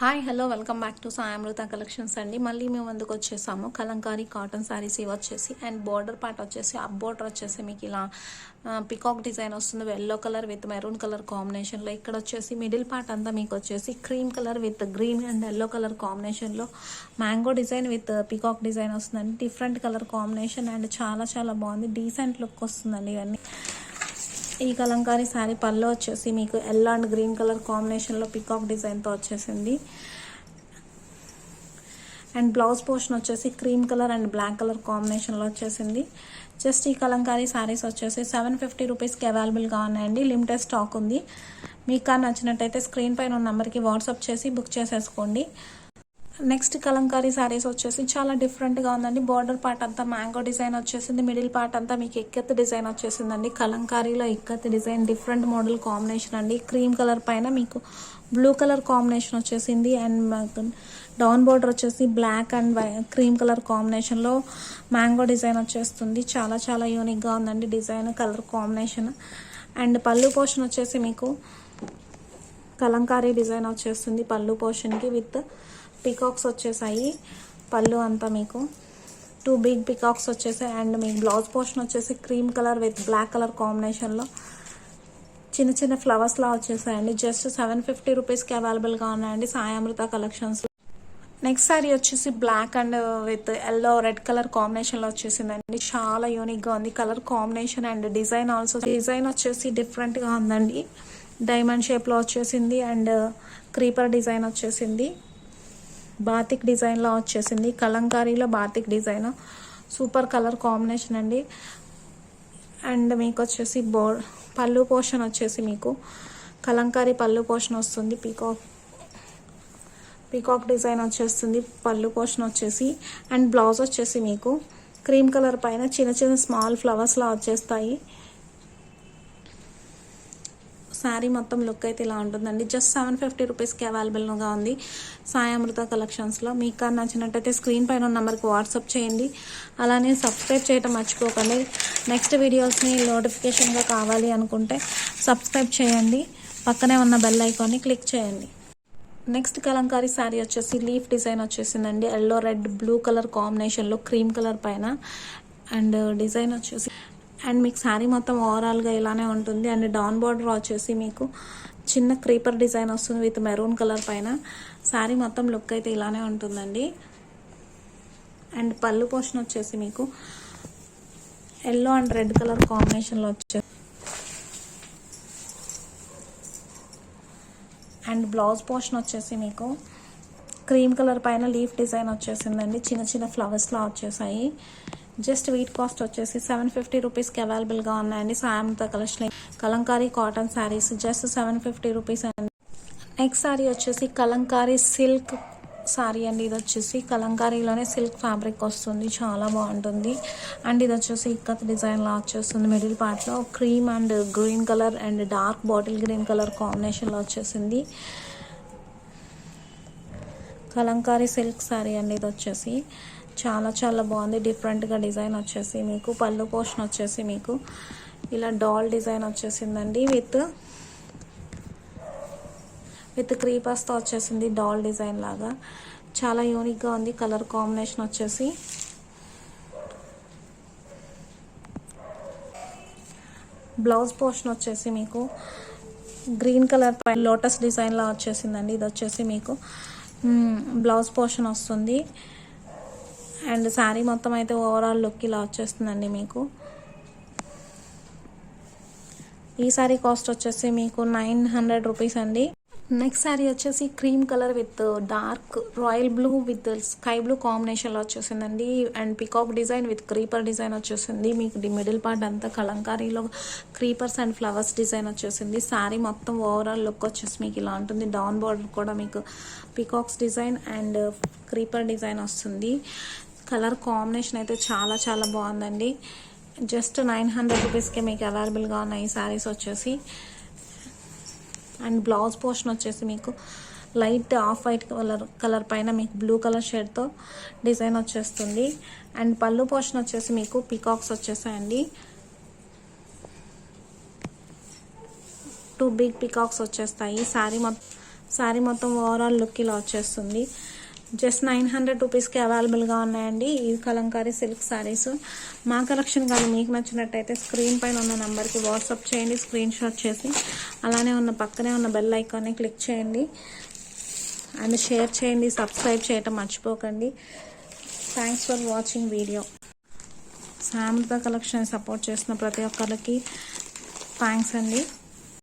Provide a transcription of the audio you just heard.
Hi hello welcome back to Sayamrutha collections అండి. మళ్ళీ మేము ముందుకు వచ్చేసాము. కలంకారీ కాటన్ శారీస్ ఇవి వచ్చేసి అండ్ బార్డర్ పార్ట్ వచ్చేసి అప్ బార్డర్ వచ్చేసి మీకు ఇలా పికాక్ డిజైన్ వస్తుంది. Yellow colour with maroon colour కాంబినేషన్లో ఇక్కడ వచ్చేసి మిడిల్ పార్ట్ అంతా మీకు వచ్చేసి cream colour with green and yellow colour కాంబినేషన్లో mango design with peacock design వస్తుందండి. డిఫరెంట్ కలర్ కాంబినేషన్ అండ్ చాలా చాలా బాగుంది. డీసెంట్ లుక్ వస్తుందండి ఇవన్నీ. ఈ కలంకారీ శారీ పళ్ళు వచ్చేసి మీకు ఎల్లో అండ్ గ్రీన్ కలర్ కాంబినేషన్లో పికాక్ డిజైన్తో వచ్చేసింది. అండ్ బ్లౌజ్ పోర్షన్ వచ్చేసి cream colour and black colour కాంబినేషన్లో వచ్చేసింది. జస్ట్ ఈ కలంకారీ శారీస్ వచ్చేసి సెవెన్ ఫిఫ్టీ రూపీస్కి అవైలబుల్గా ఉన్నాయండి. లిమిటెడ్ స్టాక్ ఉంది. మీకు కానీ నచ్చినట్టయితే స్క్రీన్ పైన ఉన్న నెంబర్కి వాట్సాప్ చేసి బుక్ చేసేసుకోండి. నెక్స్ట్ కలంకారీ శారీస్ వచ్చేసి చాలా డిఫరెంట్గా ఉందండి. బార్డర్ పార్ట్ అంతా మ్యాంగో డిజైన్ వచ్చేసింది. మిడిల్ పార్ట్ అంతా మీకు ఎక్కత్ డిజైన్ వచ్చేసిందండి. కలంకారీలో ikat design different model combination అండి. క్రీమ్ కలర్ పైన మీకు బ్లూ కలర్ కాంబినేషన్ వచ్చేసింది. అండ్ డౌన్ బోర్డర్ వచ్చేసి బ్లాక్ అండ్ క్రీమ్ కలర్ కాంబినేషన్లో మ్యాంగో డిజైన్ వచ్చేస్తుంది. చాలా చాలా యూనిక్గా ఉందండి డిజైన్ కలర్ కాంబినేషన్. అండ్ పళ్ళు పోషన్ వచ్చేసి మీకు కలంకారీ డిజైన్ వచ్చేస్తుంది పళ్ళు పోషన్కి విత్ పికాక్స్ వచ్చేసాయి. పళ్ళు అంతా మీకు. టూ బిగ్ పికాక్స్ వచ్చేసాయి. అండ్ మీకు బ్లౌజ్ పోర్షన్ వచ్చేసి cream colour with black colour కాంబినేషన్లో చిన్న చిన్న ఫ్లవర్స్లా వచ్చేసాయండి. జస్ట్ సెవెన్ ఫిఫ్టీ రూపీస్కి అవైలబుల్గా ఉన్నాయండి సాయామృత కలెక్షన్స్ నెక్స్ట్ సారీ వచ్చేసి black and with yellow red colour కాంబినేషన్లో వచ్చేసిందండి. చాలా యూనిక్గా ఉంది. Colour combination and design also design వచ్చేసి డిఫరెంట్గా ఉందండి. డైమండ్ షేప్లో వచ్చేసింది. అండ్ క్రీపర్ డిజైన్ వచ్చేసింది. బాతిక్ డిజైన్లో వచ్చేసింది. కలంకారీలో batik design. Super colour combination అండి. అండ్ మీకు వచ్చేసి బో పళ్ళు పోషన్ వచ్చేసి మీకు. కలంకారీ పళ్ళు పోషన్ వస్తుంది. పీకాక్ పీకాక్ డిజైన్ వచ్చేస్తుంది. పళ్ళు పోషన్ వచ్చేసి. అండ్ బ్లౌజ్ వచ్చేసి మీకు. క్రీమ్ కలర్ పైన చిన్న చిన్న స్మాల్ ఫ్లవర్స్లా వచ్చేస్తాయి. శారీ మొత్తం లుక్ అయితే ఇలా ఉంటుందండి. జస్ట్ సెవెన్ ఫిఫ్టీ రూపీస్కి అవైలబుల్గా ఉంది. సాయామృత కలెక్షన్స్లో. మీకు కానీ నచ్చినట్టయితే స్క్రీన్ పైన ఉన్న నెంబర్కి వాట్సాప్ చేయండి. అలానే సబ్స్క్రైబ్ చేయటం మర్చిపోకండి. నెక్స్ట్ వీడియోస్ని నోటిఫికేషన్గా కావాలి అనుకుంటే సబ్స్క్రైబ్ చేయండి. పక్కనే ఉన్న బెల్ ఐకాన్ని క్లిక్ చేయండి. నెక్స్ట్ కలంకారీ శారీ వచ్చేసి లీఫ్ డిజైన్ వచ్చేసిందండి. ఎల్లో రెడ్ బ్లూ కలర్ కాంబినేషన్లో క్రీమ్ కలర్ పైన. అండ్ డిజైన్ వచ్చేసి అండ్ మీకు శారీ మొత్తం ఓవరాల్గా ఇలానే ఉంటుంది. అండ్ డౌన్ బార్డర్ వచ్చేసి మీకు చిన్న క్రీపర్ డిజైన్ వస్తుంది విత్ మెరూన్ కలర్ పైన. శారీ మొత్తం లుక్ అయితే ఇలానే ఉంటుందండి. అండ్ పళ్ళు పోషన్ వచ్చేసి మీకు ఎల్లో అండ్ రెడ్ కలర్ కాంబినేషన్లో వచ్చే అండ్ బ్లౌజ్ పోర్షన్ వచ్చేసి మీకు క్రీమ్ కలర్ పైన లీఫ్ డిజైన్ వచ్చేసిందండి. చిన్న చిన్న ఫ్లవర్స్లా వచ్చేసాయి. జస్ట్ వీట్ కాస్ట్ వచ్చేసి సెవెన్ ఫిఫ్టీ రూపీస్కి అవైలబుల్గా ఉన్నాయండి. సాయంతో collection kalamkari cotton saris just seven fifty rupees అండి. నెక్స్ట్ శారీ వచ్చేసి కలంకారీ సిల్క్ శారీ అండి. ఇది వచ్చేసి కలంకారీలోనే సిల్క్ ఫ్యాబ్రిక్ వస్తుంది. చాలా బాగుంటుంది. అండ్ ఇది వచ్చేసి ఇక్కత్ డిజైన్లో వచ్చేస్తుంది మిడిల్ పార్ట్లో. Cream and green colour and dark bottle green colour కాంబినేషన్లో వచ్చేసింది. కలంకారీ సిల్క్ శారీ అండి ఇది వచ్చేసి. చాలా చాలా బాగుంది. డిఫరెంట్గా డిజైన్ వచ్చేసి మీకు. పళ్ళు పోషన్ వచ్చేసి మీకు. ఇలా డాల్ డిజైన్ వచ్చేసిందండి విత్ విత్ క్రీపర్స్తో వచ్చేసింది డాల్ డిజైన్ లాగా. చాలా యూనిక్గా ఉంది కలర్ కాంబినేషన్ వచ్చేసి. బ్లౌజ్ పోర్షన్ వచ్చేసి మీకు. గ్రీన్ కలర్ పైన లోటస్ డిజైన్లా వచ్చేసిందండి. ఇది వచ్చేసి మీకు. బ్లౌజ్ పోర్షన్ వస్తుంది. అండ్ శారీ మొత్తం అయితే ఓవరాల్ లుక్ ఇలా వచ్చేస్తుందండి మీకు. ఈ శారీ కాస్ట్ వచ్చేసి మీకు నైన్ హండ్రెడ్ రూపీస్ అండి. నెక్స్ట్ శారీ వచ్చేసి cream colour with dark royal blue with sky blue కాంబినేషన్లో వచ్చేసిందండి. And peacock design with creeper design వచ్చేసింది. మీకు మిడిల్ పార్ట్ అంతా కలంకారీలో క్రీపర్స్ అండ్ ఫ్లవర్స్ డిజైన్ వచ్చేసింది. శారీ మొత్తం ఓవరాల్ లుక్ వచ్చేసి మీకు ఇలా ఉంటుంది. డౌన్ బార్డర్ కూడా మీకు peacocks design and creeper design వస్తుంది. కలర్ కాంబినేషన్ అయితే చాలా చాలా బాగుందండి. జస్ట్ నైన్ హండ్రెడ్ రూపీస్కే మీకు అవైలబుల్గా ఉన్నాయి ఈ శారీస్ వచ్చేసి. అండ్ బ్లౌజ్ పోర్షన్ వచ్చేసి మీకు light off white colour colour పైన మీకు బ్లూ కలర్ షేడ్తో డిజైన్ వచ్చేస్తుంది. అండ్ పళ్ళు పోర్షన్ వచ్చేసి మీకు పికాక్స్ వచ్చేసాయండి. టూ బిగ్ పికాక్స్ వచ్చేస్తాయి. శారీ మొత్తం శారీ మొత్తం ఓవరాల్ లుక్ ఇలా వచ్చేస్తుంది. జస్ట్ నైన్ హండ్రెడ్ రూపీస్కి అవైలబుల్గా ఉన్నాయండి ఈ కలంకారీ సిల్క్ శారీస్ మా కలెక్షన్ కానీ మీకు నచ్చినట్టయితే స్క్రీన్ పైన ఉన్న నెంబర్కి వాట్సాప్ చేయండి స్క్రీన్ షాట్ చేసి. అలానే ఉన్న పక్కనే ఉన్న బెల్ ఐకాన్ని క్లిక్ చేయండి. అండ్ షేర్ చేయండి సబ్స్క్రైబ్ చేయటం మర్చిపోకండి. Thanks for watching video. Samrutha collection support చేసిన ప్రతి ఒక్కరికి థ్యాంక్స్ అండి.